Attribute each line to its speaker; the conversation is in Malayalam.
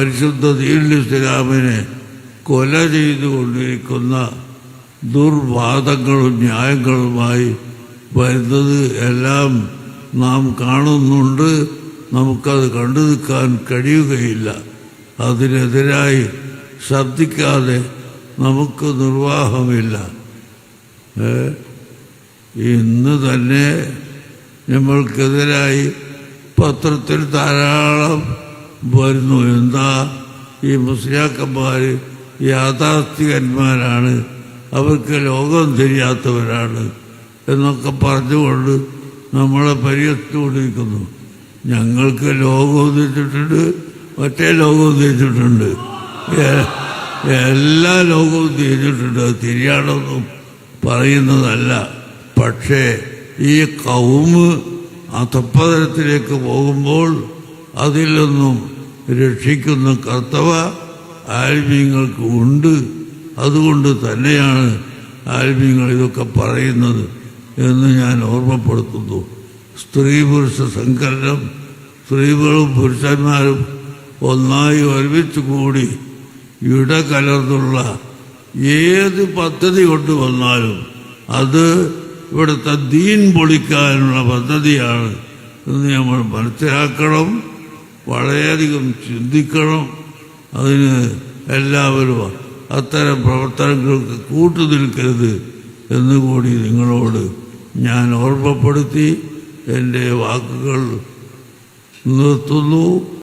Speaker 1: പരിശുദ്ധ ദീനുൽ കൊല ചെയ്തുകൊണ്ടിരിക്കുന്ന ദുർവാദങ്ങളും ന്യായങ്ങളുമായി വരുന്നത് എല്ലാം നാം കാണുന്നുണ്ട്. നമുക്കത് കണ്ടു നിൽക്കാൻ കഴിയുകയില്ല. അതിനെതിരായി ശ്രദ്ധിക്കാതെ നമുക്ക് നിർവാഹമില്ല? ഇന്ന് തന്നെ നമ്മൾക്കെതിരായി പത്രത്തിൽ ധാരാളം വരുന്നു. എന്താ? ഈ മുസ്ലിയാക്കന്മാർ യാഥാർത്ഥികന്മാരാണ് അവർക്ക് ലോകം തിരിയാത്തവരാണ് എന്നൊക്കെ പറഞ്ഞുകൊണ്ട് നമ്മളെ പരിഹസിച്ചുകൊണ്ടിരിക്കുന്നു ഞങ്ങൾക്ക് ലോകം തിരിച്ചിട്ടുണ്ട് മറ്റേ ലോകവും തിരിച്ചിട്ടുണ്ട്. എല്ലാ ലോകവും തിരിച്ചിട്ടുണ്ട്. അത് തിരിയാണെന്നും പറയുന്നതല്ല. പക്ഷേ ഈ കൗമ് അധപ്പതനത്തിലേക്ക് പോകുമ്പോൾ അതിലൊന്നും രക്ഷിക്കുന്ന കർത്തവ ആത്മീയങ്ങൾക്ക് ഉണ്ട്. അതുകൊണ്ട് തന്നെയാണ് ആത്മീയങ്ങൾ ഇതൊക്കെ പറയുന്നത് എന്ന് ഞാൻ ഓർമ്മപ്പെടുത്തുന്നു. സ്ത്രീ പുരുഷ സങ്കലനം സ്ത്രീകളും പുരുഷന്മാരും ഒന്നായി ഒരുമിച്ച് കൂടി ഇടകലർന്നുള്ള ഏത് പദ്ധതി കൊണ്ടുവന്നാലും അത് ഇവിടുത്തെ ദീൻ പൊളിക്കാനുള്ള പദ്ധതിയാണ് എന്ന് നമ്മൾ മനസ്സിലാക്കണം. വളരെയധികം ചിന്തിക്കണം. അതിന് എല്ലാവരും അത്തരം പ്രവർത്തനങ്ങൾക്ക് കൂട്ടുനിൽക്കരുത് എന്നുകൂടി നിങ്ങളോട് ഞാൻ ഓർമ്മപ്പെടുത്തി എന്റെ വാക്കുകൾ നിർത്തുന്നു.